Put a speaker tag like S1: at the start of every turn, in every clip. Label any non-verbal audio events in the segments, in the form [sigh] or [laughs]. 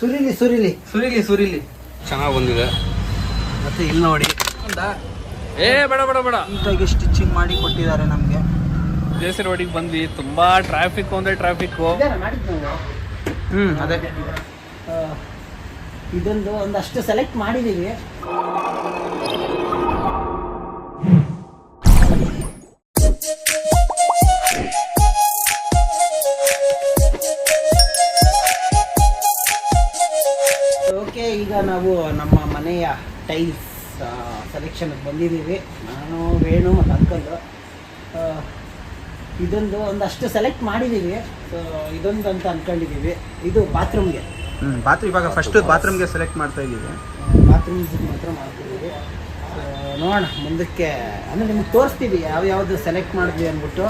S1: ಸುರಿಲಿ ಸುರಿಲಿ.
S2: ಸುರಿಲಿ ಸುರಿಲಿ.
S3: ಚೆನ್ನಾಗಿ ಬಂದಿದೆ.
S1: ಮತ್ತೆ ಇಲ್ಲಿ ನೋಡಿ.
S3: ಏ ಬೇಡ ಬೇಡ ಬೇಡ.
S1: ನೀಟಾಗಿ ಸ್ಟಿಚಿಂಗ್ ಮಾಡಿ ಕೊಟ್ಟಿದ್ದಾರೆ ನಮಗೆ.
S3: ಜೇಸರಿ ರೋಡಿಗೆ ಬಂದ್ವಿ ತುಂಬಾ ಟ್ರಾಫಿಕ್ ಅಂದ್ರೆ ಟ್ರಾಫಿಕ್
S1: ಹ್ಞೂ ಅದೇ. ಇದೊಂದು ಒಂದಷ್ಟು ಸೆಲೆಕ್ಟ್ ಮಾಡಿದ್ದೀವಿ. ನಾವು ನಮ್ಮ ಮನೆಯ ಟೈಲ್ಸ್ ಸೆಲೆಕ್ಷನ್ಗೆ ಬಂದಿದ್ದೀವಿ. ನಾನು ವೇಣು ಮತ್ತು ಅಂಕಲ್ ಇದೊಂದು ಒಂದಷ್ಟು ಸೆಲೆಕ್ಟ್ ಮಾಡಿದ್ದೀವಿ. ಸೊ ಇದೊಂದು ಅಂತ ಅಂದ್ಕೊಂಡಿದ್ದೀವಿ ಇದು ಬಾತ್ರೂಮ್ಗೆ
S2: ಹ್ಞೂ ಬಾತ್ರೂಮ್ ಇವಾಗ ಫಸ್ಟ್ ಬಾತ್ರೂಮ್ಗೆ ಸೆಲೆಕ್ಟ್ ಮಾಡ್ತಾ ಇದ್ದೀವಿ.
S1: ಬಾತ್ರೂಮ್ ಮಾತ್ರ ಮಾಡ್ತಿದ್ದೀವಿ. ಸೊ ನೋಡೋಣ ಮುಂದಕ್ಕೆ ಅಂದರೆ ನಿಮ್ಗೆ ತೋರಿಸ್ತೀವಿ ಯಾವ ಯಾವ್ದು ಸೆಲೆಕ್ಟ್ ಮಾಡಿದ್ವಿ ಅಂದ್ಬಿಟ್ಟು.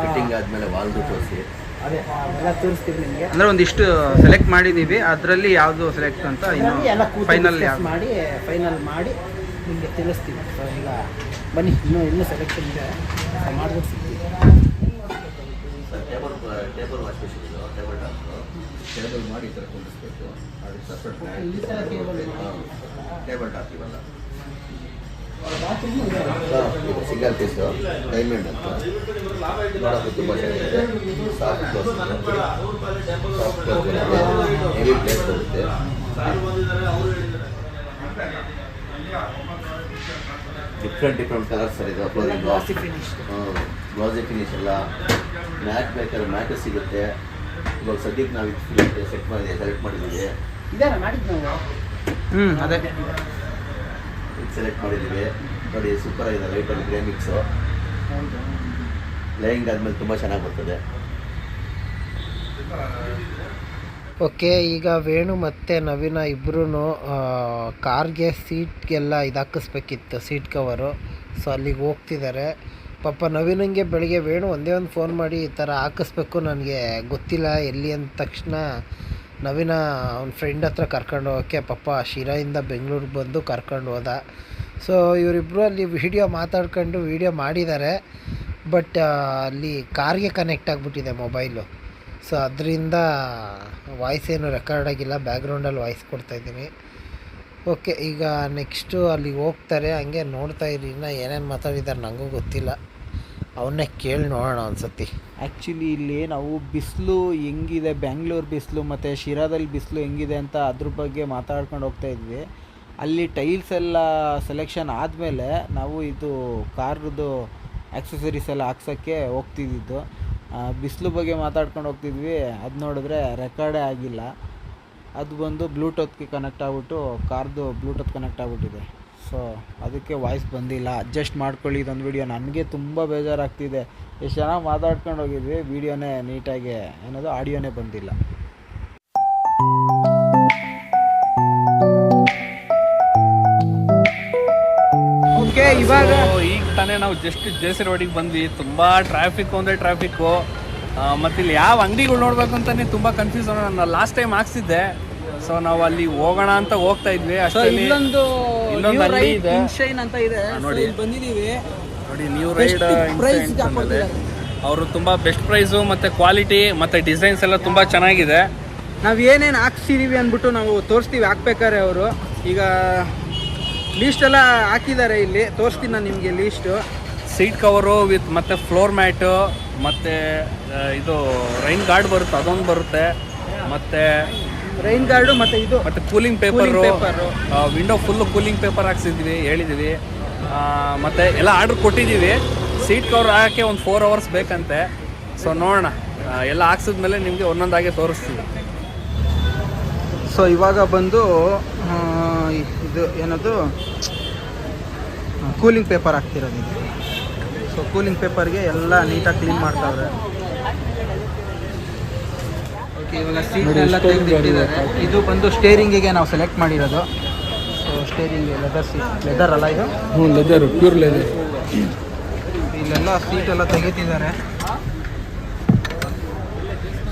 S4: ಫಿಟ್ಟಿಂಗ್ ಆದ್ಮೇಲೆ ವಾಲ್ದು ತೋರಿಸಿ.
S1: ಅದೇ ಎಲ್ಲ ತೋರಿಸ್ತೀವಿ ನಿಮಗೆ.
S2: ಅಂದ್ರೆ ಒಂದಿಷ್ಟು ಸೆಲೆಕ್ಟ್ ಮಾಡಿದ್ದೀವಿ ಅದರಲ್ಲಿ ಯಾವುದು ಸೆಲೆಕ್ಟ್ ಅಂತ
S1: ಎಲ್ಲ
S2: ಇನ್ನು ಫೈನಲ್
S1: ಮಾಡಿ ಫೈನಲ್ ಮಾಡಿ ನಿಮಗೆ ತಿಳಿಸ್ತೀವಿ ಸೊ ಈಗ ಬನ್ನಿ ಇನ್ನೂ ಇನ್ನೂ ಸೆಲೆಕ್ಷನ್ ಇದೆ. ಮಾಡ್ಬಿಟ್ಟು ಸಿಗ್ತೀವಿ
S4: ಟೇಬಲ್ ಟೇಬಲ್ ವಾಶ್ ಬೇಸಿನ್ ಇದು ಟೇಬಲ್ ಟಾಪ್ ಟೇಬಲ್ ಮಾಡಿ ಈ ಥರ ಅದಕ್ಕೆ separate table single piece diamond ಅಂತ. ನೋಡೋಕೆ ತುಂಬ ಚೆನ್ನಾಗಿದೆ. ಸಾಫ್ಟ್ ಕ್ಲೋಸ್ ಸಾಫ್ಟ್ ಕ್ಲೋಸ್ ಬರುತ್ತೆ ಹೆವಿ ಪ್ಲೇಸ್ ಬರುತ್ತೆ. ಡಿಫ್ರೆಂಟ್ ಡಿಫ್ರೆಂಟ್ ಕಲರ್ಸ್ ಸರ್ ಇದು
S1: ಗ್ಲಾಸಿ ಫಿನಿಶ್
S4: ಗ್ಲಾಸಿ ಫಿನಿಶ್ ಎಲ್ಲ. ಮ್ಯಾಟ್ ಬೇಕಾದ್ರೆ ಮ್ಯಾಟು ಸಿಗುತ್ತೆ. ಇವಾಗ ಸದ್ಯಕ್ಕೆ ನಾವು ಇದು ಸೆಟ್ ಮಾಡಿದ್ದೀವಿ ಸೆಲೆಕ್ಟ್ ಮಾಡಿದ್ದೀವಿ
S2: ಹ್ಞೂ ಅದೇ.
S4: ಸೆಲೆಕ್ಟ್ ಮಾಡಿದ್ದೀವಿ. ನೋಡಿ ಸೂಪರ್ ಆಗಿದೆ ಲೈಟಲ್ಲಿ ಗ್ರೇ ಮಿಕ್ಸು
S1: ಹೌದು
S4: ಲೈಂಗ್ ಆದಮೇಲೆ ತುಂಬ ಚೆನ್ನಾಗಿ ಬರ್ತದೆ.
S1: ಓಕೆ, ಈಗ ವೇಣು ಮತ್ತು ನವೀನ ಇಬ್ಬರೂ ಕಾರ್ಗೆ ಸೀಟ್ಗೆಲ್ಲ ಇದು ಹಾಕಿಸ್ಬೇಕಿತ್ತು, ಸೀಟ್ ಕವರು ಸೊ ಅಲ್ಲಿಗೆ ಹೋಗ್ತಿದ್ದಾರೆ ಪಾಪ ನವೀನಂಗೆ ಬೆಳಿಗ್ಗೆ ವೇಣು ಒಂದೇ ಒಂದು ಫೋನ್ ಮಾಡಿ ಈ ಥರ ಹಾಕಿಸ್ಬೇಕು ನನಗೆ ಗೊತ್ತಿಲ್ಲ, ಎಲ್ಲಿ ಅಂದ ತಕ್ಷಣ ನವೀನ ಅವ್ನ ಫ್ರೆಂಡ್ ಹತ್ರ ಕರ್ಕೊಂಡು ಹೋಗೋಕ್ಕೆ ಪಾಪ ಶಿರಾಯಿಂದ ಬೆಂಗಳೂರಿಗೆ ಬಂದು ಕರ್ಕೊಂಡು ಹೋದ. ಸೊ ಇವರಿಬ್ಬರು ಅಲ್ಲಿ ವಿಡಿಯೋ ಮಾತಾಡ್ಕೊಂಡು ವಿಡಿಯೋ ಮಾಡಿದ್ದಾರೆ. ಬಟ್ ಅಲ್ಲಿ ಕಾರ್ಗೆ ಕನೆಕ್ಟ್ ಆಗಿಬಿಟ್ಟಿದೆ ಮೊಬೈಲು ಸೊ ಅದರಿಂದ ವಾಯ್ಸ್ ಏನು ರೆಕಾರ್ಡ್ ಆಗಿಲ್ಲ. ಬ್ಯಾಕ್ಗ್ರೌಂಡಲ್ಲಿ ವಾಯ್ಸ್ ಕೊಡ್ತಾಯಿದ್ದೀನಿ ಓಕೆ ಈಗ ನೆಕ್ಸ್ಟು ಅಲ್ಲಿಗೆ ಹೋಗ್ತಾರೆ. ಹಂಗೆ ನೋಡ್ತಾ ಇರಿ ಇನ್ನೂ ಏನೇನು ಮಾತಾಡಿದ್ದಾರೆ ನನಗೂ ಗೊತ್ತಿಲ್ಲ. ಅವನ್ನೇ ಕೇಳಿ ನೋಡೋಣ ಅನ್ಸತ್ತಿ
S5: ಆ್ಯಕ್ಚುಲಿ ಇಲ್ಲಿ ನಾವು ಬಿಸಿಲು ಹೆಂಗಿದೆ ಬ್ಯಾಂಗ್ಳೂರ್ ಬಿಸಿಲು ಮತ್ತು ಶಿರಾದಲ್ಲಿ ಬಿಸಿಲು ಹೆಂಗಿದೆ ಅಂತ ಅದ್ರ ಬಗ್ಗೆ ಮಾತಾಡ್ಕೊಂಡು ಹೋಗ್ತಾ ಇದ್ವಿ. ಅಲ್ಲಿ ಟೈಲ್ಸ್ ಎಲ್ಲ ಸೆಲೆಕ್ಷನ್ ಆದಮೇಲೆ ನಾವು ಇದು ಕಾರ್ದು ಆಕ್ಸೆಸರೀಸ್ ಎಲ್ಲ ಹಾಕ್ಸೋಕ್ಕೆ ಹೋಗ್ತಿದ್ದಿದ್ದು. ಬಿಸಿಲು ಬಗ್ಗೆ ಮಾತಾಡ್ಕೊಂಡು ಹೋಗ್ತಿದ್ವಿ. ಅದು ನೋಡಿದ್ರೆ ರೆಕಾರ್ಡೇ ಆಗಿಲ್ಲ. ಅದು ಬಂದು ಬ್ಲೂಟೂತ್ಗೆ ಕನೆಕ್ಟ್ ಆಗ್ಬಿಟ್ಟು, ಕಾರ್ದು ಬ್ಲೂಟೂತ್ ಕನೆಕ್ಟ್ ಆಗ್ಬಿಟ್ಟಿದೆ. ಸೊ ಅದಕ್ಕೆ ವಾಯ್ಸ್ ಬಂದಿಲ್ಲ. ಅಡ್ಜಸ್ಟ್ ಮಾಡ್ಕೊಳ್ಳಿ ಇದೊಂದು ವಿಡಿಯೋ ನನಗೆ ತುಂಬ ಬೇಜಾರಾಗ್ತಿದೆ. ಎಷ್ಟು ಚೆನ್ನಾಗಿ ಮಾತಾಡ್ಕೊಂಡು ಹೋಗಿದ್ವಿ. ವಿಡಿಯೋನೇ ನೀಟಾಗಿ ಏನದು ಆಡಿಯೋನೇ ಬಂದಿಲ್ಲ.
S2: ಓಕೆ ಇವಾಗ
S3: ಈಗ ತಾನೇ ನಾವು ಜಸ್ಟ್ ಜೇಸಿ ರೋಡಿಗೆ ಬಂದ್ವಿ. ತುಂಬಾ ಟ್ರಾಫಿಕ್ ಅಂದರೆ ಟ್ರಾಫಿಕ್ಕು ಮತ್ತೆ ಇಲ್ಲಿ ಯಾವ ಅಂಗಡಿಗಳು ನೋಡಬೇಕು ಅಂತಲೇ ತುಂಬಾ ಕನ್ಫ್ಯೂಸ್ ನಾನು ಲಾಸ್ಟ್ ಟೈಮ್ ಹಾಕ್ಸಿದ್ದೆ. ಸೊ ನಾವು ಅಲ್ಲಿ ಹೋಗೋಣ ಅಂತ ಹೋಗ್ತಾ ಇದ್ವಿ. ಅಷ್ಟೇ
S5: ಇಲ್ಲೊಂದು
S3: ಅಂಗಡಿ ಇದೆ.
S5: ಅಂತ ಇದೆ.
S3: ನೋಡಿ.
S5: So, ಇಲ್ಲಿ ಬಂದಿದ್ದೀವಿ
S3: ನೋಡಿ ನ್ಯೂ ರೈಡ್ ಅವರು ತುಂಬಾ ಬೆಸ್ಟ್ ಪ್ರೈಸು ಮತ್ತೆ ಕ್ವಾಲಿಟಿ ಮತ್ತೆ ಡಿಸೈನ್ಸ್ ಎಲ್ಲ ತುಂಬಾ ಚೆನ್ನಾಗಿದೆ.
S5: ನಾವು ಏನೇನು ಹಾಕ್ಸಿದೀವಿ ಅಂದ್ಬಿಟ್ಟು ನಾವು ತೋರಿಸ್ತೀವಿ. ಹಾಕ್ಬೇಕಾರೆ ಅವರು. ಈಗ ಲೀಸ್ಟ್ ಎಲ್ಲ ಹಾಕಿದ್ದಾರೆ ಇಲ್ಲಿ. ತೋರಿಸ್ತೀನಿ ನಾನು ನಿಮಗೆ ಲೀಸ್ಟು
S3: ಸೀಟ್ ಕವರು ವಿತ್ ಮತ್ತೆ ಫ್ಲೋರ್ ಮ್ಯಾಟು ಮತ್ತೆ ಇದು ರೈನ್ ಗಾರ್ಡ್ ಬರುತ್ತೆ ಅದೊಂದು ಬರುತ್ತೆ. ಮತ್ತೆ
S5: ರೈನ್ ಗಾರ್ಡು ಮತ್ತೆ ಇದು
S3: ಮತ್ತೆ cooling paper. Window full cooling paper ಹಾಕ್ಸಿದ್ವಿ ಹೇಳಿದ್ವಿ. ಮತ್ತೆ ಎಲ್ಲ ಆರ್ಡರ್ ಕೊಟ್ಟಿದ್ದೀವಿ ಸೀಟ್ ಕವರ್ ಹಾಕಕ್ಕೆ ಒಂದು ಫೋರ್ ಅವರ್ಸ್ ಬೇಕಂತೆ. ಸೊ ನೋಡೋಣ. ಎಲ್ಲ ಹಾಕ್ಸಿದ್ಮೇಲೆ ನಿಮಗೆ ಒಂದೊಂದಾಗೆ ತೋರಿಸ್ತೀವಿ.
S2: ಸೊ ಇವಾಗ ಬಂದು ಇದು ಏನದು? ಕೂಲಿಂಗ್ ಪೇಪರ್ ಹಾಕ್ತಿರೋದು ಇದು. ಸೊ ಕೂಲಿಂಗ್ ಪೇಪರ್ಗೆ ಎಲ್ಲ ನೀಟಾಗಿ ಕ್ಲೀನ್ ಮಾಡ್ತಾವ್ರೆ. ಇವಾಗ ಸೀಟ್ ಎಲ್ಲ ತೆಗೆದಿಟ್ಟಿದ್ದಾರೆ. ಇದು ಬಂದು ಸ್ಟೇರಿಂಗಿಗೆ ನಾವು ಸೆಲೆಕ್ಟ್ ಮಾಡಿರೋದು. So steering leather seat leather ಅಲ್ಲ ಇದು?
S3: ಹ್ಞೂ ಲೆದರ್ ಪ್ಯೂರ್ ಲೆದರ್
S2: ಇಲ್ಲೆಲ್ಲ ಸೀಟ್ ಎಲ್ಲ ತೆಗಿತಿದ್ದಾರೆ.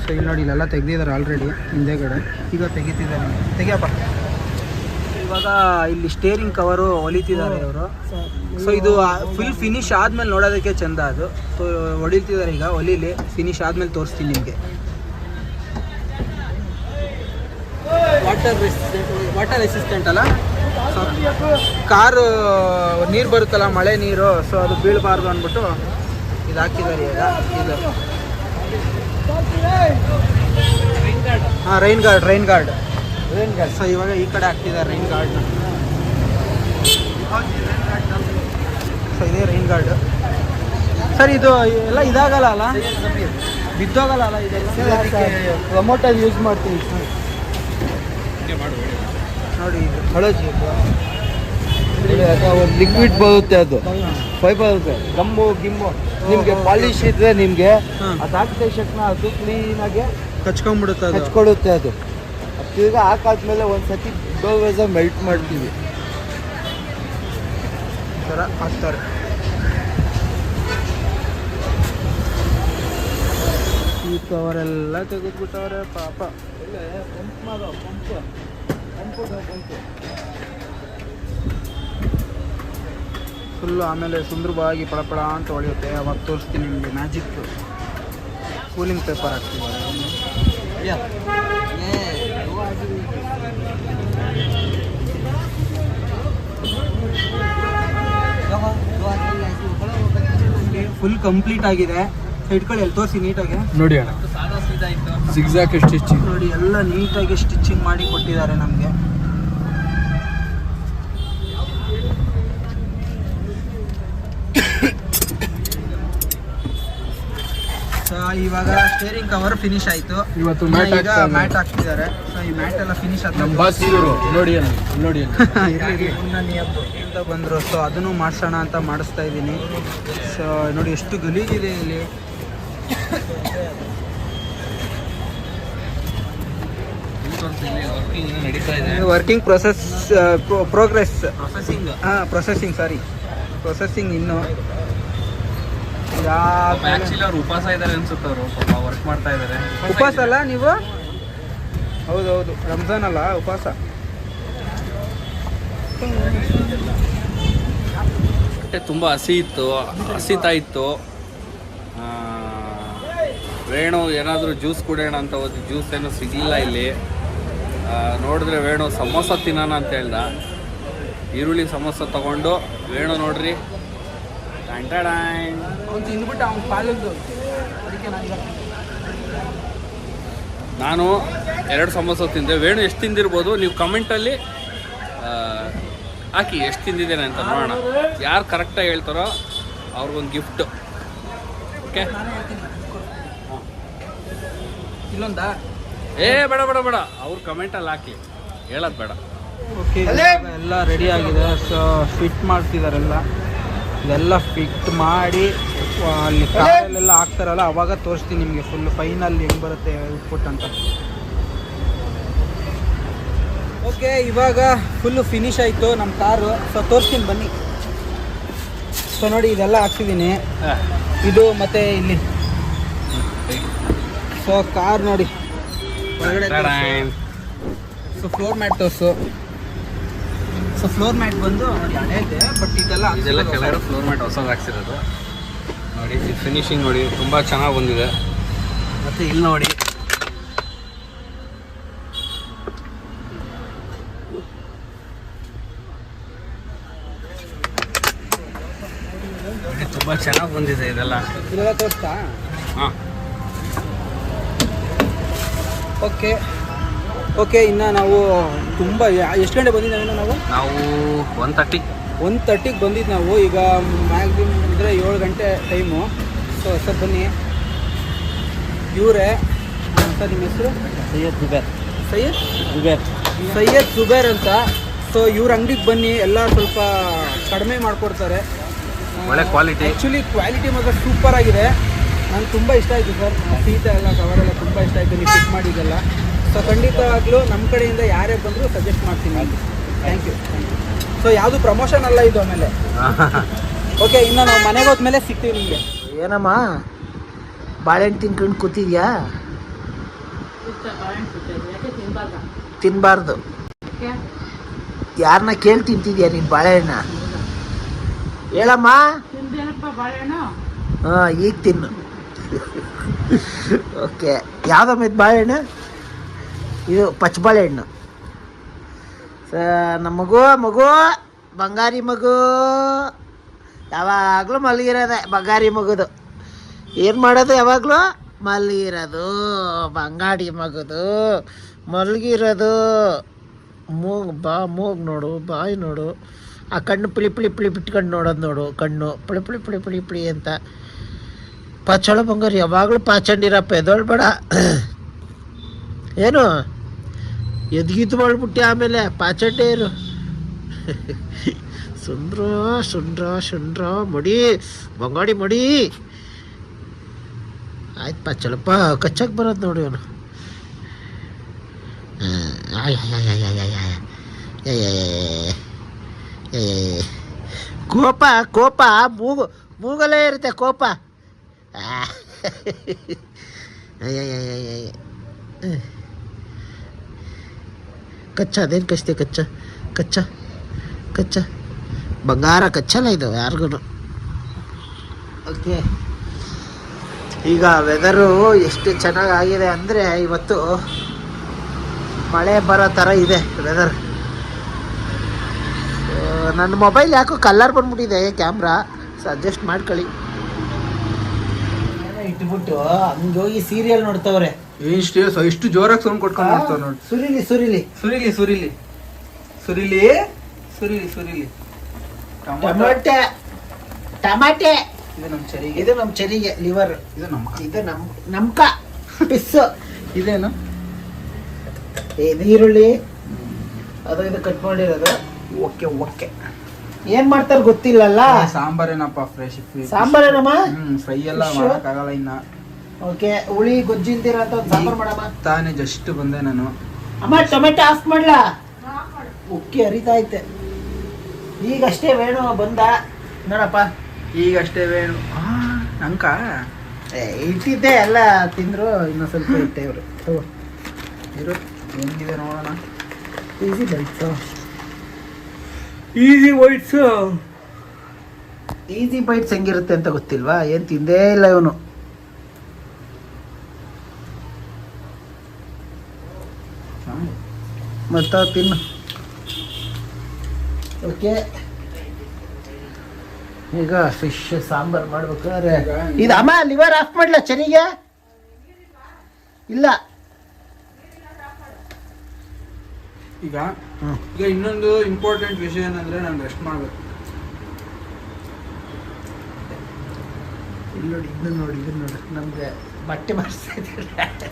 S2: ಸೊ ಇಲ್ಲಿ ನೋಡಿ ಇಲ್ಲೆಲ್ಲ ತೆಗೆದಿದ್ದಾರೆ ಆಲ್ರೆಡಿ ಹಿಂದೆಗಡೆ. ಈಗ ತೆಗಿತಿದ್ದಾರೆ. ತೆಗಿಯಪ್ಪ. ಇವಾಗ ಇಲ್ಲಿ ಸ್ಟೇರಿಂಗ್ ಕವರು ಹೊಲಿತಿದ್ದಾರೆ ಇವರು. ಸೊ ಇದು ಫುಲ್ ಫಿನಿಶ್ ಆದ್ಮೇಲೆ ನೋಡೋದಕ್ಕೆ ಚಂದ ಅದು. ಸೊ ಹೊಡಿತಿದ್ದಾರೆ ಈಗ ಹೊಲಿಲಿ ಫಿನಿಶ್ ಆದ್ಮೇಲೆ ತೋರಿಸ್ತೀನಿ ನಿಮಗೆ. ವಾಟರ್ ರೆಸಿಸ್ಟೆಂಟ್ ವಾಟರ್ ರೆಸಿಸ್ಟೆಂಟ್ ಅಲ್ಲ? ಕಾರು, ನೀರು ಬರುತ್ತಲ್ಲ, ಮಳೆ ನೀರು ಸೊ ಅದು ಬೀಳಬಾರ್ದು ಅಂದ್ಬಿಟ್ಟು ಇದು ಹಾಕಿದ್ದಾರೆ ಈಗ. ಇದು. ಹಾಂ rain guard rain guard rain guard so ಇವಾಗ ಈ ಕಡೆ ಹಾಕ್ತಿದ್ದಾರೆ ರೈನ್ ಗಾರ್ಡ್ ಸೊ ಇದೇ ರೈನ್ ಗಾರ್ಡ್ ಸರ್ ಇದು ಎಲ್ಲ ಇದಾಗಲ್ಲ ಅಲ್ಲ? ಬಿದ್ದೋಗಲ್ಲ ಅಲ್ಲ ಇದೆಲ್ಲ? ಯೂಸ್ ಮಾಡ್ತೀವಿ ನೋಡಿ ಇದು ಹಳದಿ
S5: ಒಂದು ಲಿಕ್ವಿಡ್ ಬರುತ್ತೆ ಅದು. ಫೈಬರ್ ಬರುತ್ತೆ. ಗಮ್ಮು ಗಿಮ್ಮು. ನಿಮಗೆ ಪಾಲಿಶ್ ಇದ್ರೆ ನಿಮಗೆ. ಅದು ಹಾಕಿದ ತಕ್ಷಣ ಅದು ಕ್ಲೀನಾಗಿ
S2: ಕಚ್ಕೊಂಡ್ಬಿಡುತ್ತೆ ಅದು.
S5: ಹಚ್ಕೊಳ್ಳುತ್ತೆ ಅದು. ತಿರ್ಗ ಹಾಕಾದ್ಮೇಲೆ ಒಂದು ಸತಿ ಡೋವೇಸ ಮೆಲ್ಟ್ ಮಾಡ್ತೀವಿ.
S2: ಈ ಥರ ಹಾಕ್ತಾರೆ. ಈ ಕವರೆಲ್ಲ ತೆಗೆದ್ಬಿಟ್ಟವ್ರೆ ಪಾಪ. ಫುಲ್ಲು ಆಮೇಲೆ ಸುಂದರವಾಗಿ ಪಳಪಳ ಅಂತ ಹೊಳೆಯುತ್ತೆ. ಅವಾಗ ತೋರಿಸ್ತೀನಿ ನಿಮಗೆ. ಮ್ಯಾಜಿಕ್ ಕೂಲಿಂಗ್ ಪೇಪರ್ ಹಾಕ್ತೀವಿ ಫುಲ್ ಕಂಪ್ಲೀಟ್ ಆಗಿದೆ. ಇಟ್ಕೊಳ್ಳಿ ಅಲ್ಲಿ ತೋರಿಸಿ ನೀಟಾಗಿ.
S3: ನೋಡಿ ಅಣ್ಣ. ಸಿಗ್ಸಾಕ್ ಸ್ಟಿಚಿಂಗ್
S2: ನೋಡಿ ಎಲ್ಲ ನೀಟಾಗಿ ಸ್ಟಿಚಿಂಗ್ ಮಾಡಿ ಕೊಟ್ಟಿದ್ದಾರೆ ನಮಗೆ. ಸೊ ಇವಾಗ ಸ್ಟೇರಿಂಗ್ ಕವರ್ ಫಿನಿಶ್ ಆಯ್ತು.
S3: ಇವತ್ತು ಮ್ಯಾಟ್
S2: ಈಗ. ಮ್ಯಾಟ್ ಹಾಕ್ತಿದ್ದಾರೆ. ಸೊ ಈ ಮ್ಯಾಟ್ ಎಲ್ಲ ಫಿನಿಶ್ ಆದ್ಮೇಲೆ
S3: ಬಾಸ್ ಇವರು ನೋಡಿ ಅಲ್ಲಿ ನೋಡಿ ಅಲ್ಲಿ. [laughs]
S2: ಅಂತ ಬಂದರು. ಸೊ ಅದನ್ನು ಮಾಡ್ಸೋಣ ಅಂತ ಮಾಡಿಸ್ತಾ ಇದ್ದೀನಿ. ಸೊ ನೋಡಿ ಎಷ್ಟು ಗಲೀಜಿದೆ ಇಲ್ಲಿ.
S3: ನಡೀತಾ ಇದೆ.
S2: ವರ್ಕಿಂಗ್ ಪ್ರೊಸೆಸ್ ಪ್ರೋಗ್ರೆಸ್
S3: ಪ್ರೊಸೆಸಿಂಗ್
S2: ಹಾಂ ಪ್ರೊಸೆಸಿಂಗ್ ಸಾರಿ ಪ್ರೊಸೆಸಿಂಗ್ ಇನ್ನು.
S3: ಅವ್ರು ಉಪವಾಸ ಇದ್ದಾರೆ ಅನ್ಸುತ್ತೆ ಅವರು. ಪಾಪ ವರ್ಕ್ ಮಾಡ್ತಾ ಇದ್ದಾರೆ.
S2: ಉಪವಾಸ ಅಲ್ಲ ನೀವು? ಹೌದೌದು. ರಂಜಾನ್ ಅಲ್ಲ ಉಪವಾಸ.
S3: ಹೊಟ್ಟೆ ತುಂಬ ಹಸಿ ಇತ್ತು ಹಸಿತಾ ಇತ್ತು ವೇಣು ಏನಾದರೂ ಜ್ಯೂಸ್ ಕುಡಿಯೋಣ ಅಂತ ಹೋದ್ ಜ್ಯೂಸ್ ಏನೂ ಸಿಗಲಿಲ್ಲ ಇಲ್ಲಿ. ನೋಡಿದ್ರೆ ವೇಣು ಸಮೋಸ ತಿನ್ನೋಣ ಅಂತ ಹೇಳ್ದ. ಈರುಳ್ಳಿ ಸಮೋಸ ತಗೊಂಡು ವೇಣು ನೋಡ್ರಿ.
S2: ತಿಂದ್ಬಿಟ್ಟು ಅವ್ನು ಪಾಲದ್ದು. ಅದಕ್ಕೆ ನಾನು
S3: ನಾನು ಎರಡು ಸಮೋಸ ತಿಂದೆ. ವೇಣು ಎಷ್ಟು ತಿಂದಿರ್ಬೋದು? ನೀವು ಕಮೆಂಟಲ್ಲಿ ಹಾಕಿ ಎಷ್ಟು ತಿಂದಿದ್ದೇನೆ ಅಂತ ನೋಡೋಣ. ಯಾರು ಕರೆಕ್ಟಾಗಿ ಹೇಳ್ತಾರೋ ಅವ್ರಿಗೊಂದು ಗಿಫ್ಟ್ ಓಕೆ
S2: ಇಲ್ಲೊಂದಾ?
S3: ಏ ಬೇಡ ಬೇಡ ಬೇಡ. ಅವ್ರು ಕಮೆಂಟಲ್ಲಿ ಹಾಕಿ. ಹೇಳೋದು ಬೇಡ.
S2: ಓಕೆ ಎಲ್ಲ ರೆಡಿ ಆಗಿದೆ. ಸೊ ಫಿಟ್ ಮಾಡ್ತಿದಾರೆಲ್ಲ. ಇದೆಲ್ಲ ಫಿಟ್ ಮಾಡಿ ಅಲ್ಲಿ ಕಾರಲ್ಲೆಲ್ಲ ಹಾಕ್ತಾರಲ್ಲ ಅವಾಗ ತೋರಿಸ್ತೀನಿ ನಿಮಗೆ ಫುಲ್ ಫೈನಲ್ ಹೆಂಗೆ ಬರುತ್ತೆ ಔಟ್ಪುಟ್ ಅಂತ. ಓಕೆ ಇವಾಗ ಫುಲ್ಲು ಫಿನಿಶ್ ಆಯಿತು ನಮ್ಮ ಕಾರು. ಸೊ ತೋರಿಸ್ತೀನಿ ಬನ್ನಿ. ಸೊ ನೋಡಿ ಇದೆಲ್ಲ ಹಾಕ್ತಿದ್ದೀನಿ ಇದು ಮತ್ತೆ ಇಲ್ಲಿ. ಸೊ ಕಾರ್ ನೋಡಿ. ಸೊ ಫ್ಲೋರ್ ಮ್ಯಾಟ್ ತೋರಿಸು. ಸೊ ಫ್ಲೋರ್ ಮ್ಯಾಟ್ ಬಂದು ನೋಡಿ ಹಳೆ ಇದೆ ಬಟ್ ಇದೆಲ್ಲ
S3: ಇದೆಲ್ಲ ಕೆಳಗಡೆ ಫ್ಲೋರ್ ಮ್ಯಾಟ್ ಹೊಸದು ಹಾಕ್ಸಿರೋದು. ನೋಡಿ ಇದು ಫಿನಿಶಿಂಗ್ ನೋಡಿ ತುಂಬ ಚೆನ್ನಾಗಿ ಬಂದಿದೆ. ಮತ್ತು ಇಲ್ಲಿ ನೋಡಿ. ನೋಡಿ, ತುಂಬ ಚೆನ್ನಾಗಿ ಬಂದಿದೆ ಇದೆಲ್ಲ.
S2: ಇದೆಲ್ಲ ತೋರಿಸ್ತಾ?
S3: ಹಾಂ.
S2: ಓಕೆ. ಓಕೆ ಇನ್ನು ನಾವು ತುಂಬ ಎಷ್ಟು ಗಂಟೆ ಬಂದಿದ್ದೀವಿ ನಾವು?
S3: ನಾವು ಒನ್ ತರ್ಟಿ
S2: ಒನ್ ತರ್ಟಿಗೆ ಬಂದಿದ್ದು ನಾವು. ಈಗ ಮ್ಯಾಕ್ಸಿಮಮ್ ಅಂದರೆ ಏಳು ಗಂಟೆ ಟೈಮು ಸೊ ಸರ್ ಬನ್ನಿ. ಇವರೇ ಸರ್ ನಿಮ್ಮ ಹೆಸರು?
S5: ಸೈಯದ್ ಜುಬೇರ್.
S2: ಸೈಯದ್?
S5: ಜುಬೇರ್.
S2: ಸೈಯದ್ ಜುಬೇರ್ ಅಂತ. ಸೊ ಇವ್ರ ಅಂಗಡಿಗೆ ಬನ್ನಿ. ಎಲ್ಲ ಸ್ವಲ್ಪ ಕಡಿಮೆ ಮಾಡಿಕೊಡ್ತಾರೆ.
S3: ಒಳ್ಳೆ ಕ್ವಾಲಿಟಿ
S2: ಆ್ಯಕ್ಚುಲಿ ಕ್ವಾಲಿಟಿ ಮಾತ್ರ ಸೂಪರ್ ಆಗಿದೆ. ನಂಗೆ ತುಂಬ ಇಷ್ಟ ಆಯಿತು ಸರ್. ಸೀಟ ಎಲ್ಲ ಕವರೆಲ್ಲ ತುಂಬ ಇಷ್ಟ ಆಯಿತು. ನೀವು ಫಿಟ್ ಮಾಡಿದ್ದೆಲ್ಲ. ಸೊ ಖಂಡಿತವಾಗ್ಲೂ ನಮ್ಮ ಕಡೆಯಿಂದ ಯಾರೇ ಬಂದರೂ ಸಜೆಸ್ಟ್ ಮಾಡ್ತೀನಿ ಥ್ಯಾಂಕ್ ಯು ಸೊ ಯಾವುದು ಪ್ರಮೋಷನ್ ಅಲ್ಲ ಇದು ಆಮೇಲೆ? [laughs] ಓಕೆ ಇನ್ನು ನಾವು ಮನೆಗೆ ಹೋದ್ಮೇಲೆ ಸಿಗ್ತೀವಿ ನಿಮಗೆ.
S1: ಏನಮ್ಮ? ಬಾಳೆಹಣ್ಣು ತಿನ್ಕೊಂಡು ಕೂತಿದ್ಯಾ? ತಿನ್ನಬಾರ್ದು ಯಾರನ್ನ ಕೇಳಿ ತಿಂತಿದ್ಯಾ ನೀನು ಬಾಳೆಹಣ್ಣ? ಹೇಳಮ್ಮ. ಹಾಂ ಈಗ ತಿನ್ನು. ಓಕೆ ಯಾವ್ದಮ್ಮ ಇದು ಬಾಳೆಹಣ್ಣು ಇದು ಪಚ್ಚ ಬಾಳೆಹಣ್ಣು ಸ- ನಮ್ಮ ಮಗು ಮಗು, ಬಂಗಾರಿ ಮಗು. ಯಾವಾಗಲೂ ಮಲಗಿರೋದೆ ಬಂಗಾರಿ ಮಗುದು. ಏನು ಮಾಡೋದು ಯಾವಾಗಲೂ? ಮಲಗಿರೋದು ಬಂಗಾಡಿ ಮಗುದು, ಮಲಗಿರೋದು. ಮೂಗ್, ಬಾ, ಮೂಗ್ ನೋಡು, ಬಾಯಿ ನೋಡು. ಆ ಕಣ್ಣು ಪಿಳಿ, ಪುಳಿ, ಪಿಳಿ ಬಿಟ್ಕೊಂಡು ನೋಡೋದು ನೋಡು, ಕಣ್ಣು. ಪಿಳಿ, ಪುಳಿ ಪುಳಿ, ಪಿಳಿ ಪಿಳಿ ಅಂತ. ಪಾಚಳ ಬಂಗಾರಿ ಯಾವಾಗಲೂ ಪಾಚಂಡಿರಪ್ಪ ಎದೊಳ್ಬೇಡ ಏನು ಎದ್ಗಿದ್ದು ಮಾಡ್ಬಿಟ್ಟೆ ಆಮೇಲೆ ಪಾಚಂಡೆ ಇರು ಸುಂದ್ರ ಸುಂದ್ರ ಸುಂದ್ರ ಮಡಿ ಬಂಗಾಡಿ ಮಡಿ ಆಯ್ತು ಪಾಚಳಪ್ಪ ಕಚ್ಚಕ್ಕೆ ಬರೋದು ನೋಡಿ ಅವನು ಕೋಪ ಕೋಪ ಮೂಗು ಮೂಗಲೇ ಇರುತ್ತೆ ಕೋಪ. ಕಚ್ಚ ಅದೇನು ಕಚ್ತೆ, ಕಚ್ಚ ಕಚ್ಚ ಕಚ್ಚ. ಬಂಗಾರ ಕಚ್ಚಲ್ಲ ಇದು ಯಾರಿಗೂ ಓಕೆ. ಈಗ ವೆದರು ಎಷ್ಟು ಚೆನ್ನಾಗಾಗಿದೆ ಅಂದರೆ ಇವತ್ತು ಮಳೆ ಬರೋ ಥರ ಇದೆ ವೆದರ್ ನನ್ನ ಮೊಬೈಲ್ ಯಾಕೋ ಕಲ್ಲರ್ ಬಂದ್ಬಿಟ್ಟಿದೆ ಕ್ಯಾಮ್ರಾ ಸೊ ಅಡ್ಜಸ್ಟ್ ಮಾಡ್ಕೊಳ್ಳಿ. ಇಟ್ಬಿಟ್ಟು ಹಂಗೋಗಿ ಹೋಗಿ ಸೀರಿಯಲ್ ನೋಡ್ತಾವ್ರೆ.
S2: ಎಷ್ಟು ಇಷ್ಟು ಜೋರಾಗಿ ಸೌಂಡ್ ಕೊಟ್ಕೊಂಡು ನೋಡ್ತಾವ್ ನೋಡಿ.
S1: ಸುರಿಲಿ ಸುರಿಲಿ.
S2: ಸುರಿಲಿ ಸುರಿಲಿ. ಸುರಿಲಿ ಸುರಿಲಿ ಸುರಿಲಿ. ಟೊಮಾಟೆ.
S1: ಟಮಾಟೆ.
S2: ಇದು ನಮ್ಮ ಚರಿಗೆ.
S1: ಇದು ನಮ್ಮ ಚರಿಗೆ ಲಿವರ್
S2: ಇದು ನಮ್ಮ
S1: ಇದು ನಮ್ ನಮ್ಕ ಪಿಸ್
S2: ಇದೇನು?
S1: ಇದು ಈರುಳ್ಳಿ ಅದು ಇದು ಕಟ್ ಮಾಡಿರೋದು.
S2: Okay okay.
S1: ಏನ್ ಮಾಡ್ತಾರೆ ಗೊತ್ತಿಲ್ಲಲ್ಲ?
S2: ಸಾಂಬಾರೇನಪ್ಪ ಫ್ರೆಶ್
S1: ಸಾಂಬಾರೇನಮ್ಮ?
S2: ಏನಮ್ಮ ಫ್ರೈ ಎಲ್ಲ? ಮಾಡಕ್ಕಾಗಲ್ಲ ಇನ್ನ.
S1: ಓಕೆ ಹುಳಿ ಗೊಜ್ಜಿಲ್ದಿರ ಅಂತ ಒಂದ್ ಸಾಂಬಾರ್ ಮಾಡಮ್ಮ.
S2: ತಾನೇ ಜಸ್ಟ್ ಬಂದೆ ನಾನು.
S1: ಅಮ್ಮ ಟೊಮೆಟೊ ಆಫ್ ಮಾಡ್ಲಾ? ಉಕ್ಕಿ ಹರಿತಾ ಐತೆ. ಈಗಷ್ಟೇ ವೇಣು ಬಂದ. ನೋಡಪ್ಪ.
S2: ಈಗಷ್ಟೇ ವೇಣು.
S1: ಅಂಕ ಇಟ್ಟಿದ್ದೆ ಎಲ್ಲ ತಿಂದ್ರು ಇನ್ನೂ ಸ್ವಲ್ಪ ಇಟ್ಟೆ ಇವರು.
S2: ಇರು ಹೆಂಗಿದೆ ನೋಡೋಣ.
S1: Easy bites easy bites easy bites ಹೆಂಗಿರುತ್ತೆ ಅಂತ ಗೊತ್ತಿಲ್ವಾ? ಏನು ತಿಂದೇ ಇಲ್ಲ ಇವನು. ಮತ್ತ ತಿನ್ನು ಓಕೆ. ಈಗ ಫಿಶ್ ಸಾಂಬಾರ್ ಮಾಡ್ಬೇಕಾದ್ರೆ. ಇದು ಅಮ್ಮ ಲಿವರ್ ಆಫ್ ಮಾಡ್ಲಾ ಚೆನ್ನಿಗೆ ಇಲ್ಲ.
S2: ಈಗ ಈಗ ಇನ್ನೊಂದು ಇಂಪಾರ್ಟೆಂಟ್ ವಿಷಯ ಏನಂದ್ರೆ ನಾನು ರೆಸ್ಟ್ ಮಾಡ್ಬೇಕು.
S1: ಇಲ್ಲಿ ನೋಡಿ ಇದನ್ನ ನೋಡಿ ಇದನ್ನ ನೋಡಿ. ನಮಗೆ ಬಟ್ಟೆ ಮಾಡಿಸ್ತಾ ಇದ್ದಾರೆ.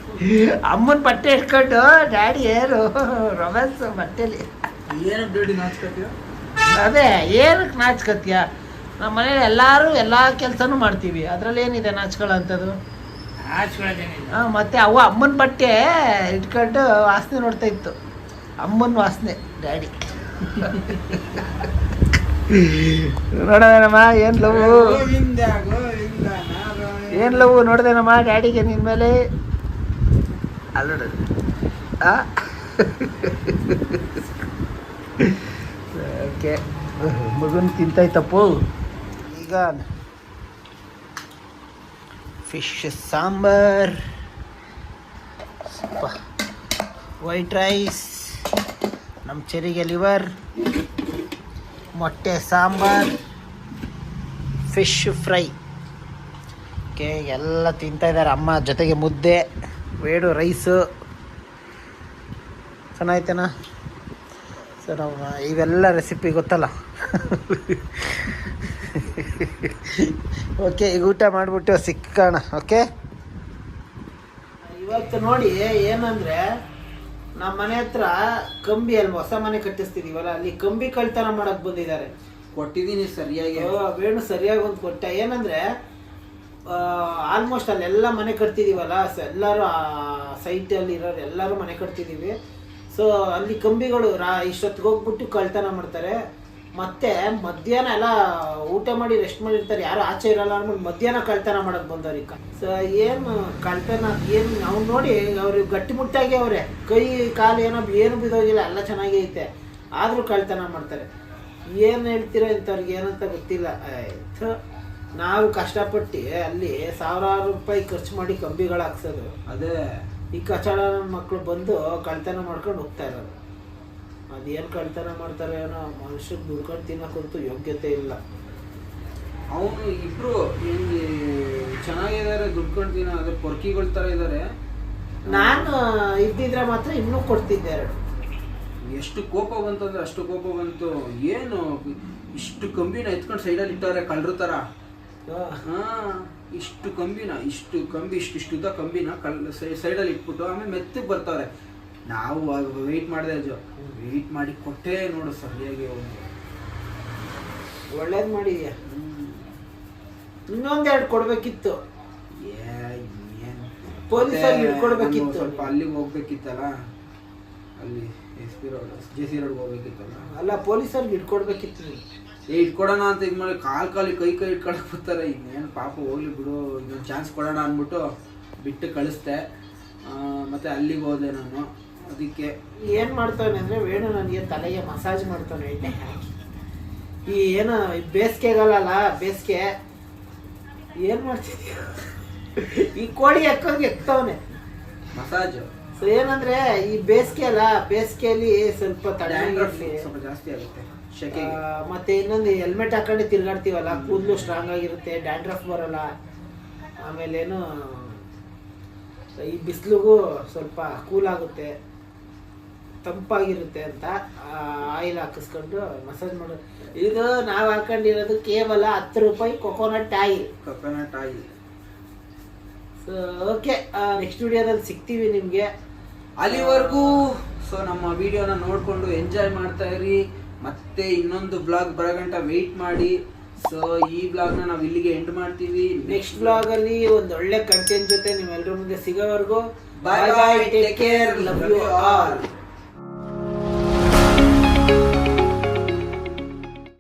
S1: ಅಮ್ಮನ ಬಟ್ಟೆ ಇಟ್ಕೊಂಡು ಡ್ಯಾಡಿ ಏನು? ರೊಮ್ಯಾನ್ಸ್ ಬಟ್ಟೆಲಿ.
S2: ಏನು ಬೇಡಿ ನಾಚ್ಕತ್ತೀಯ?
S1: ಅದೇ ಏನಕ್ಕೆ ನಾಚ್ಕತ್ಯ ನಮ್ಮ ಮನೇಲಿ ಎಲ್ಲರೂ ಎಲ್ಲ ಕೆಲಸನೂ ಮಾಡ್ತೀವಿ. ಅದರಲ್ಲಿ ಏನಿದೆ ನಾಚ್ಕೊಳ್ಳೋಂಥದ್ದು? ಹಾಂ ಮತ್ತೆ ಅವ ಅಮ್ಮನ ಬಟ್ಟೆ ಇಟ್ಕೊಂಡು ವಾಸನೆ ನೋಡ್ತಾ ಇತ್ತು. ಅಮ್ಮನ ವಾಸನೆ ಡ್ಯಾಡಿ. ನೋಡೋದೇನಮ್ಮ ಏನು ಲವ್?
S2: ಏನ್ ಗೋವಿಂದ ನಾರಾಯಣ.
S1: ಏನು ಲವ್? ನೋಡದೇನಮ್ಮ ಡ್ಯಾಡಿಗೆ ನಿನ್ನ ಮೇಲೆ? ಅಲ್ಲ ಆ? ಓಕೆ. ಮಗನ್ ತಿಂತಾಯ್ತಪ್ಪು. ಈಗ ಫಿಶ್ ಸಾಂಬಾರ್. ವೈಟ್ ರೈಸ್ ನಮ್ಮ ಚೆರಿಗೆ ಲಿವರ್ ಮೊಟ್ಟೆ ಸಾಂಬಾರ್ ಫಿಶ್ ಫ್ರೈ ಓಕೆ ಎಲ್ಲ ತಿಂತಾಯಿದ್ದಾರೆ ಅಮ್ಮ ಜೊತೆಗೆ ಮುದ್ದೆ, ವೇಡು ರೈಸು. ಚೆನ್ನಾಯ್ತೇನಾ? ಸೊ ನಾವು, ಇವೆಲ್ಲ ರೆಸಿಪಿ ಗೊತ್ತಲ್ಲ. ಓಕೆ ಈಗ ಊಟ ಮಾಡಿಬಿಟ್ಟು ಸಿಕ್ಕೋಣ ಓಕೆ ಇವತ್ತು ನೋಡಿ, ಏನಂದ್ರೆ ನಮ್ಮ ಮನೆ ಹತ್ರ ಕಂಬಿ ಅಲ್ಲಿ ಹೊಸ ಮನೆ ಕಟ್ಟಿಸ್ತಿದೀವಲ್ಲ ಅಲ್ಲಿ ಕಂಬಿ ಕಳ್ತನ ಮಾಡಕ್ ಬಂದಿದ್ದಾರೆ.
S2: ಕೊಟ್ಟಿದ್ದೀನಿ ಸರಿಯಾಗಿ.
S1: ವೇಣು ಸರಿಯಾಗಿ ಒಂದು ಕೊಟ್ಟ. ಏನಂದ್ರೆ ಆಲ್ಮೋಸ್ಟ್ ಅಲ್ಲೆಲ್ಲ ಮನೆ ಕಟ್ತಿದೀವಲ್ಲ ಎಲ್ಲರೂ ಸೈಟ್ ಅಲ್ಲಿ ಇರೋರು ಎಲ್ಲರೂ ಮನೆ ಕಟ್ತಿದೀವಿ. ಸೊ ಅಲ್ಲಿ ಕಂಬಿಗಳು ರಾ ಇಷ್ಟೊತ್ತಿಗೆ ಹೋಗ್ಬಿಟ್ಟು ಕಳ್ತನ ಮಾಡ್ತಾರೆ. ಮತ್ತೆ ಮಧ್ಯಾಹ್ನ ಎಲ್ಲ ಊಟ ಮಾಡಿ ರೆಸ್ಟ್ ಮಾಡಿರ್ತಾರೆ. ಯಾರು ಆಚೆ ಇರಲ್ಲ ಅಂದ್ಬಿಟ್ಟು ಮಧ್ಯಾಹ್ನ ಕಳ್ತನ ಮಾಡಕ್ ಬಂದವ್ರಿಗೆ. ಸೊ ಏನು ಕಳ್ತನ ಏನು ಅವ್ನು ನೋಡಿ ಅವ್ರಿಗೆ ಗಟ್ಟಿಮುಟ್ಟಾಗಿ ಅವ್ರೆ. ಕೈ ಕಾಲು ಏನೋ ಏನು ಬಿದ್ದೋಗಿಲ್ಲ ಎಲ್ಲ ಚೆನ್ನಾಗಿ ಐತೆ. ಆದರೂ ಕಳ್ತನ ಮಾಡ್ತಾರೆ. ಏನು ಹೇಳ್ತೀರಾ ಇಂಥವ್ರಿಗೆ ಏನಂತ ಗೊತ್ತಿಲ್ಲ. ಆಯ್ತು. ನಾವು ಕಷ್ಟಪಟ್ಟು ಅಲ್ಲಿ ಸಾವಿರಾರು ರೂಪಾಯಿ ಖರ್ಚು ಮಾಡಿ ಕಂಬಿಗಳು ಹಾಕ್ಸೋದು
S2: ಅದೇ.
S1: ಈ ಕಚಡ ಮಕ್ಕಳು ಬಂದು ಕಳ್ತನ ಮಾಡ್ಕೊಂಡು ಹೋಗ್ತಾ ಇರೋದು. ಅದೇನು ಕಳ್ತನ ಮಾಡ್ತಾರೆ ಏನೋ ಮನುಷ್ಯಗೆ ದುಡ್ಕೊಂಡು ತಿನ್ನೋಕ್ಕಂತೂ ಯೋಗ್ಯತೆ ಇಲ್ಲ.
S2: ಅವನು ಇಬ್ರು ಹಿಂಗೆ ಚೆನ್ನಾಗಿದ್ದಾರೆ ದುಡ್ಕೊಂಡು ತಿನ್ನೋ ಅದೇ ಪೊರ್ಕಿಗಳ ಥರ ಇದ್ದಾರೆ
S1: ನಾನು ಇದ್ದಿದ್ರೆ ಮಾತ್ರ ಇನ್ನೂ ಕೊಡ್ತಿದ್ದೆ ಎರಡು.
S2: ಎಷ್ಟು ಕೋಪ ಬಂತು ಅಂದ್ರೆ ಅಷ್ಟು ಕೋಪ ಬಂತು. ಏನು ಇಷ್ಟು ಕಂಬಿನ ಎತ್ಕೊಂಡು ಸೈಡಲ್ಲಿ ಇಟ್ಟವ್ರೆ ಕಳ್ರ ಥರ ಹಾಂ ಇಷ್ಟು ಕಂಬಿನ ಇಷ್ಟು ಕಂಬಿ ಇಷ್ಟು ಇಷ್ಟು ಉದ್ದ ಕಂಬಿನ ಕಲ್ ಸೈಡಲ್ಲಿ ಇಟ್ಬಿಟ್ಟು ಆಮೇಲೆ ಮೆತ್ತಗೆ ಬರ್ತಾವ್ರೆ. ನಾವು ವೆಯ್ಟ್ ಮಾಡಿದೆ ಅಜ್ಜು. ವೆಯ್ಟ್ ಮಾಡಿ ಕೊಟ್ಟೆ ನೋಡು ಸರಿಯಾಗಿ ಒಂದು
S1: ಒಳ್ಳೇದು ಮಾಡಿದ್ಯಾ? ಇನ್ನೊಂದೆರಡು ಕೊಡಬೇಕಿತ್ತು.
S2: ಮತ್ತೆ
S1: ಹಿಡ್ಕೊಡ್ಬೇಕಿತ್ತು.
S2: ಸ್ವಲ್ಪ ಅಲ್ಲಿಗೆ ಹೋಗ್ಬೇಕಿತ್ತಲ್ಲ? ಅಲ್ಲಿ S P road J C ರೋಡ್ಗೆ ಹೋಗ್ಬೇಕಿತ್ತಲ್ಲ?
S1: ಅಲ್ಲ ಪೊಲೀಸಲ್ಲಿ ಇಟ್ಕೊಡ್ಬೇಕಿತ್ತು ನೀನು.
S2: ಏ ಇಟ್ಕೊಡೋಣ ಅಂತ ಇದು ಮಾಡಿ ಕಾಲ್ ಕಾಲಿ ಕೈ ಕೈ ಇಟ್ಕೊಳಕ್ ಬರ್ತಾರೆ. ಇನ್ನೇನು ಪಾಪ ಹೋಗ್ಲಿ ಬಿಡು ಇನ್ನೊಂದು ಚಾನ್ಸ್ ಕೊಡೋಣ ಅಂದ್ಬಿಟ್ಟು ಬಿಟ್ಟು ಕಳಿಸ್ದೆ. ಮತ್ತೆ ಅಲ್ಲಿಗೆ ಹೋದೆ ನಾನು. ಅದಕ್ಕೆ
S1: ಏನು ಮಾಡ್ತಾನೆ ಅಂದ್ರೆ ವೇಣು ನನಗೆ ತಲೆಗೆ ಮಸಾಜ್ ಮಾಡ್ತಾನೆ ಎಣ್ಣೆ ಹಾಕಿ. ಈ ಏನು ಬೇಸಿಗೆಗಾಲಲ್ಲ ಬೇಸಿಗೆ ಏನು ಮಾಡ್ತಿದ್ಯ? ಈ ಕೋಳಿ ಎಕ್ಕೋಂಗೆ ಎಕ್ತವನೆ
S2: ಮಸಾಜ್?
S1: ಸೊ ಏನಂದ್ರೆ ಈ ಬೇಸಿಗೆ ಅಲ್ಲ ಬೇಸಿಗೆಯಲ್ಲಿ ಸ್ವಲ್ಪ ತಡೆ
S2: ಸ್ವಲ್ಪ ಜಾಸ್ತಿ ಆಗುತ್ತೆ
S1: ಆ,
S2: ಶೆಕೆಗೆ
S1: ಮತ್ತೆ ಇನ್ನೊಂದು ಹೆಲ್ಮೆಟ್ ಹಾಕೊಂಡು ತಿರ್ಗಾಡ್ತೀವಲ್ಲ ಕೂದಲು ಸ್ಟ್ರಾಂಗ್ ಆಗಿರುತ್ತೆ ಡ್ಯಾಂಡ್ರಫ್ ಬರಲ್ಲ. ಆಮೇಲೇನು ಈ ಬಿಸಿಲಿಗೂ ಸ್ವಲ್ಪ ಕೂಲ್ ಆಗುತ್ತೆ. ತಂಪಾಗಿರುತ್ತೆ ಅಂತ ಆಯಿಲ್ ಹಾಕಿಸ್ಕೊಂಡು ಮಸಾಜ್ ಮಾಡೋದು ಇದು ನಾವು ಹಾಕೊಂಡಿರೋದು ಕೇವಲ ಹತ್ತು ರೂಪಾಯಿ coconut oil
S2: coconut oil
S1: so okay next ವಿಡಿಯೋದಲ್ಲಿ ಸಿಗ್ತೀವಿ ನಿಮಗೆ.
S2: ಅಲ್ಲಿವರೆಗೂ ಸೊ ನಮ್ಮ ವಿಡಿಯೋನ ನೋಡಿಕೊಂಡು ಎಂಜಾಯ್ ಮಾಡ್ತಾ ಇರಿ. ಮತ್ತೆ ಇನ್ನೊಂದು ಬ್ಲಾಗ್ ಬರಗಂಟ ವೆಯ್ಟ್ ಮಾಡಿ. ಸೊ ಈ ಬ್ಲಾಗ್ನ ನಾವು ಇಲ್ಲಿಗೆ ಎಂಡ್ ಮಾಡ್ತೀವಿ.
S1: ನೆಕ್ಸ್ಟ್ ಬ್ಲಾಗ್ ಅಲ್ಲಿ ಒಂದು ಒಳ್ಳೆ ಕಂಟೆಂಟ್ ಜೊತೆ ನಿಮ್ಮೆಲ್ಲರ ಮುಂದೆ ಸಿಗೋವರೆಗೂ.
S2: Bye bye take care love you all